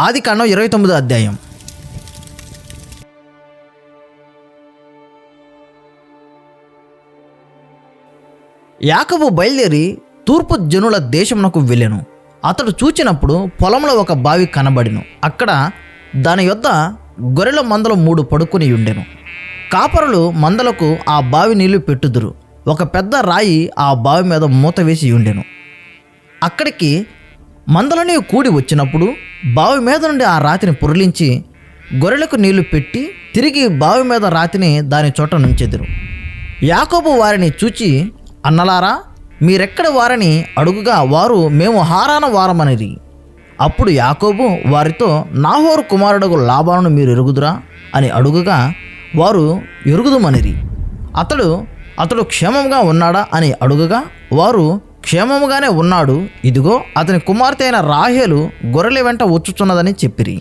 ఆది కాండం ఇరవై తొమ్మిదో అధ్యాయం. యాకబు బయలుదేరి తూర్పు జనుల దేశమునకు వెళ్ళెను. అతడు చూచినప్పుడు పొలంలో ఒక బావి కనబడిను. అక్కడ దాని యొద్ద గొర్రెల మందలు మూడు పడుకొని ఉండెను. కాపరులు మందలకు ఆ బావి నీళ్ళు పెట్టుదురు. ఒక పెద్ద రాయి ఆ బావి మీద మూత వేసి ఉండెను. అక్కడికి మందలని కూడి వచ్చినప్పుడు బావి మీద నుండి ఆ రాతిని పురలించి గొర్రెలకు నీళ్ళు పెట్టి తిరిగి బావి మీద రాతిని దాని చోట నుంచెదురు. యాకోబు వారిని చూచి అన్నలారా మీరెక్కడ వారని అడుగుగా వారు మేము హారాన వారమనిరి అప్పుడు యాకోబు వారితో నాహోరు కుమారుడగు లాభాలను మీరు ఎరుగుదురా? అని అడుగుగా వారు ఎరుగుదుమనిరి అతడు అతడు క్షేమంగా ఉన్నాడా? అని అడుగుగా వారు క్షేమముగానే ఉన్నాడు. ఇదిగో అతని కుమార్తె అయిన రాహేలు గొర్రెల వెంట వచ్చుచున్నదని చెప్పిరి.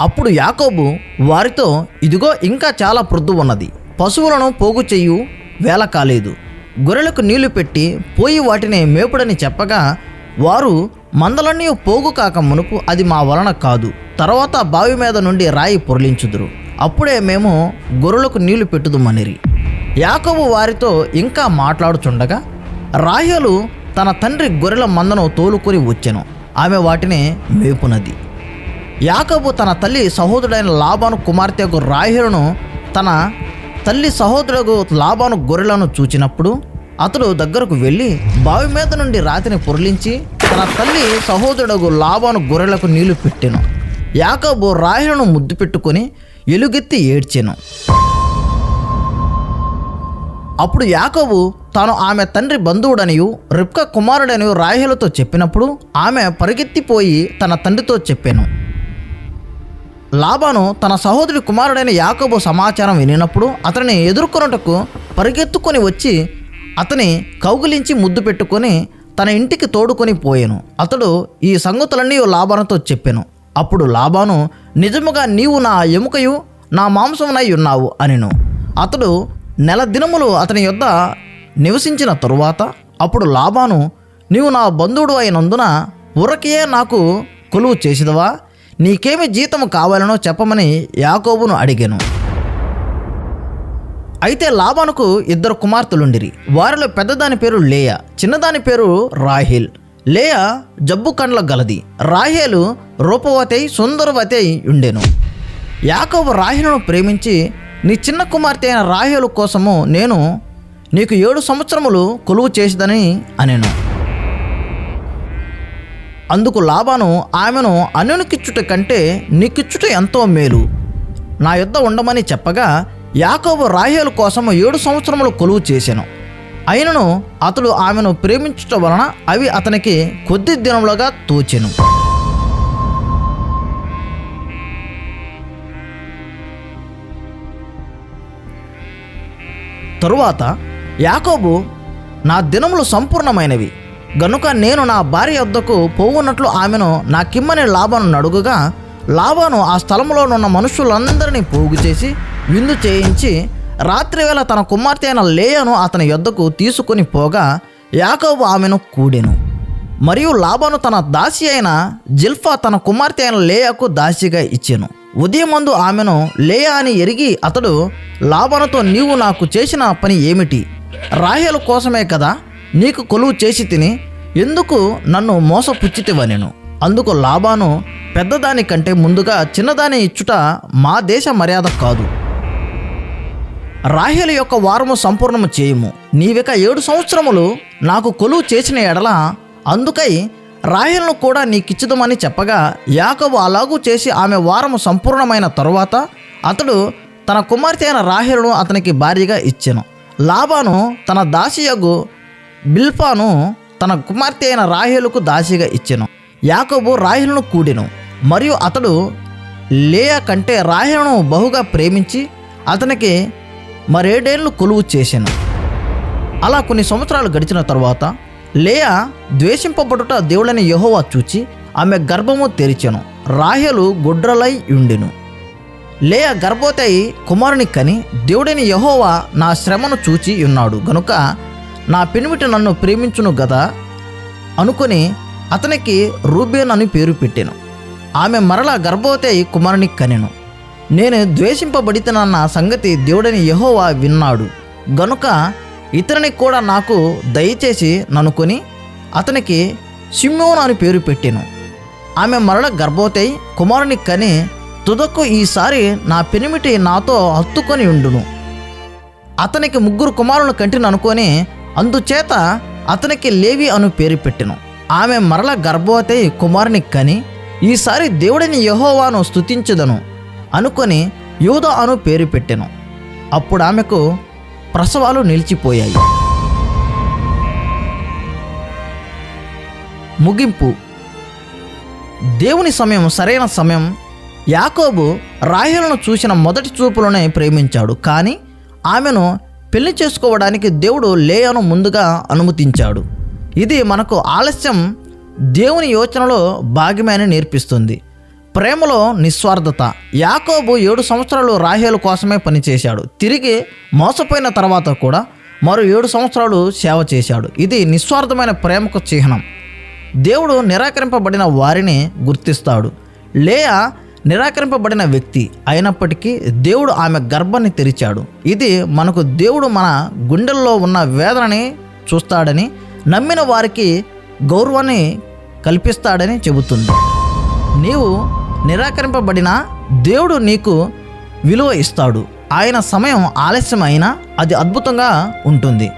అప్పుడు యాకోబు వారితో ఇదిగో ఇంకా చాలా ప్రొద్దు ఉన్నది. పశువులను పోగు చెయ్యు వేల కాలేదు. గొర్రెలకు నీళ్ళు పెట్టి పోయి వాటిని మేపుడని చెప్పగా వారు మందలన్నీ పోగు కాక మునుపు అది మా వలన కాదు. తర్వాత బావి మీద నుండి రాయి పొరలించుదురు. అప్పుడే మేము గొర్రెలకు నీళ్ళు పెట్టుదుమనిరి. యాకోబు వారితో ఇంకా మాట్లాడుచుండగా రాహేలు తన తండ్రి గొర్రెల మందను తోలుకొని వచ్చెను. ఆమె వాటిని మేపునది. యాకబు తన తల్లి సహోదరుడైన లాభాను కుమార్తెకు రాహేలును తన తల్లి సహోదరుడు లాభాను గొర్రెలను చూచినప్పుడు అతడు దగ్గరకు వెళ్ళి బావి మీద నుండి రాతిని పొరలించి తన తల్లి సహోదరుడు లాభాను గొర్రెలకు నీళ్ళు పెట్టెను. యాకబు రాహేలును ముద్దు పెట్టుకొని ఎలుగెత్తి ఏడ్చెను. అప్పుడు యాకోబు తాను ఆమె తండ్రి బంధువుడనియు రిప్క కుమారుడనియు రాహేలుతో చెప్పినప్పుడు ఆమె పరిగెత్తిపోయి తన తండ్రితో చెప్పాను. లాబాను తన సహోదరి కుమారుడైన యాకోబు సమాచారం వినినప్పుడు అతనిని ఎదుర్కొనుటకు పరిగెత్తుకొని వచ్చి అతని కౌగిలించి ముద్దు పెట్టుకొని తన ఇంటికి తోడుకొని పోయాను. అతడు ఈ సంగతులన్నీ లాబానుతో చెప్పాను. అప్పుడు లాబాను నిజముగా నీవు నా ఎముకయు నా మాంసమునై ఉన్నావు అనిను. అతడు నెల దినములు అతని యొద్ద నివసించిన తరువాత అప్పుడు లాభాను నీవు నా బంధువుడు అయినందున ఉరకియే నాకు కొలువు చేసిదవా? నీకేమి జీతము కావాలనో చెప్పమని యాకోబును అడిగాను. అయితే లాభానుకు ఇద్దరు కుమార్తెలుండిరి. వారిలో పెద్దదాని పేరు లేయా చిన్నదాని పేరు రాహిల్. లేయా జబ్బు కండ్ల గలది. రాహేలు రూపవతై సుందరవతై ఉండెను. యాకోబు రాహిలను ప్రేమించి నీ చిన్న కుమార్తె అయిన రాహేలు కోసము నేను నీకు ఏడు సంవత్సరములు కొలువు చేసిదని అనెను. అందుకు లాభాను ఆమెను అన్యునికిచ్చుట కంటే నీకిచ్చుట ఎంతో మేలు. నా యుద్ధ ఉండమని చెప్పగా యాకోబు రాహేలు కోసం ఏడు సంవత్సరములు కొలువు చేశాను అయినను అతడు ఆమెను ప్రేమించుట వలన అవి అతనికి కొద్ది దినములుగా తోచెను. తరువాత యాకోబు నా దినములు సంపూర్ణమైనవి. గనుక నేను నా భార్య వద్దకు పోవున్నట్లు ఆమెను నాకిమ్మని లాభాను అడుగుగా లాభాను ఆ స్థలంలోనున్న మనుషులందరినీ పోగు చేసి విందు చేయించి రాత్రివేళ తన కుమార్తె అయిన లేయను అతని యొద్దకు తీసుకొని పోగా యాకోబు ఆమెను కూడెను. మరియు లాబాను తన దాసి అయిన జిల్ఫా తన కుమార్తె అయిన లేయకు దాసిగా ఇచ్చాను. ఉదయం మందు ఆమెను లేయా అని ఎరిగి అతడు లాభనతో నీవు నాకు చేసిన పని ఏమిటి? రాహేలు కోసమే కదా నీకు కొలువు చేసి తిని ఎందుకు నన్ను మోసపుచ్చితివనెను అందుకు లాభాను పెద్దదాని కంటే ముందుగా చిన్నదాని ఇచ్చుట మా దేశ మర్యాద కాదు. రాహేలు యొక్క వారము సంపూర్ణము చేయము. నీవిక ఏడు సంవత్సరములు నాకు కొలువు చేసిన ఎడల అందుకై రాహిల్ను కూడా నీకిచ్చుదమని చెప్పగా యాకబు అలాగూ చేసి ఆమె వారము సంపూర్ణమైన తరువాత అతడు తన కుమార్తె అయిన రాహేలును అతనికి భార్యగా ఇచ్చెను. లాబాను తన దాసియగు బిల్పాను తన కుమార్తె అయిన రాహేలుకు దాసిగా ఇచ్చెను. యాకబు రాహేలును కూడెను. మరియు అతడు లేయా కంటే రాహేలును బహుగా ప్రేమించి అతనికి మరేడేళ్ళు కొలువు చేశాను అలా కొన్ని సంవత్సరాలు గడిచిన తర్వాత లేయా ద్వేషింపబడుట దేవుడని యహోవా చూచి ఆమె గర్భము తెరిచెను రాహెలు గుడ్రలై ఉండెను లేయ గర్భవతి కుమారుని కని దేవుడైన యహోవా నా శ్రమను చూచి ఉన్నాడు గనుక నా పినిమిటి నన్ను ప్రేమించును గదా? అనుకుని అతనికి రూబేన్ అని పేరు పెట్టాను. ఆమె మరలా గర్భవతి కుమారుని కనెను. నేను ద్వేషింపబడితనన్న సంగతి దేవుడని యహోవా విన్నాడు గనుక ఇతరుని కూడా నాకు దయచేసి ననుకొని అతనికి సిమ్యోన్ అని పేరు పెట్టాను. ఆమె మరల గర్భవతి కుమారుని కని తుదకు ఈసారి నా పెనిమిటి నాతో హత్తుకొని ఉండును. అతనికి ముగ్గురు కుమారులను కంటిని అనుకొని అందుచేత అతనికి లేవి అను పేరు పెట్టెను. ఆమె మరల గర్భవతి కుమారుని కని ఈసారి దేవుడిని యహోవాను స్థుతించదను అనుకొని యూద అను పేరు పెట్టెను. అప్పుడు ఆమెకు ప్రసవాలు నిలిచిపోయాయి. ముగింపు. దేవుని సమయం సరైన సమయం. యాకోబు రాహేలను చూసిన మొదటి చూపులోనే ప్రేమించాడు. కానీ ఆమెను పెళ్ళి చేసుకోవడానికి దేవుడు లేయను ముందుగా అనుమతించాడు. ఇది మనకు ఆలస్యం దేవుని యోచనలో భాగ్యమని నేర్పిస్తుంది. ప్రేమలో నిస్వార్థత. యాకోబు ఏడు సంవత్సరాలు రాహేలు కోసమే పనిచేశాడు. తిరిగి మోసపోయిన తర్వాత కూడా మరో ఏడు సంవత్సరాలు సేవ చేశాడు. ఇది నిస్వార్థమైన ప్రేమకు చిహ్నం. దేవుడు నిరాకరింపబడిన వారిని గుర్తిస్తాడు. లేయా నిరాకరింపబడిన వ్యక్తి అయినప్పటికీ దేవుడు ఆమె గర్భాన్ని తెరిచాడు. ఇది మనకు దేవుడు మన గుండెల్లో ఉన్న వేదనని చూస్తాడని నమ్మిన వారికి గౌరవాన్ని కల్పిస్తాడని చెబుతుంది. నీవు నిరాకరింపబడిన దేవుడు నీకు విలువ ఇస్తాడు. ఆయన సమయం ఆలస్యం అయినా అది అద్భుతంగా ఉంటుంది.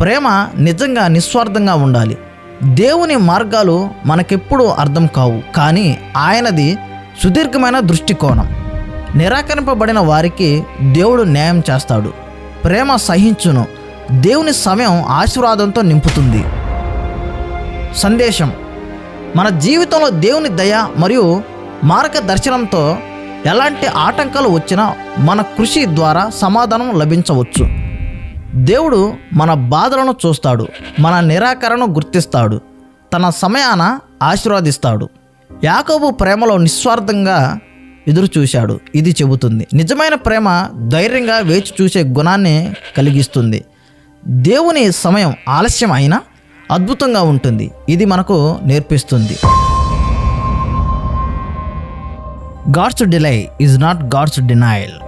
ప్రేమ నిజంగా నిస్వార్థంగా ఉండాలి. దేవుని మార్గాలు మనకెప్పుడూ అర్థం కావు. కానీ ఆయనది సుదీర్ఘమైన దృష్టికోణం. నిరాకరింపబడిన వారికి దేవుడు న్యాయం చేస్తాడు. ప్రేమ సహించును. దేవుని సమయం ఆశీర్వాదంతో నింపుతుంది. సందేశం. మన జీవితంలో దేవుని దయ మరియు మార్గదర్శనంతో ఎలాంటి ఆటంకాలు వచ్చినా మన కృషి ద్వారా సమాధానం లభించవచ్చు. దేవుడు మన బాధలను చూస్తాడు మన నిరాకరణను గుర్తిస్తాడు తన సమయాన ఆశీర్వదిస్తాడు. యాకోబు ప్రేమలో నిస్వార్థంగా ఎదురు చూశాడు ఇది చెబుతుంది. నిజమైన ప్రేమ ధైర్యంగా వేచి చూసే గుణాన్ని కలిగిస్తుంది. దేవుని సమయం ఆలస్యం అయినా అద్భుతంగా ఉంటుంది ఇది మనకు నేర్పిస్తుంది. God's delay is not God's denial.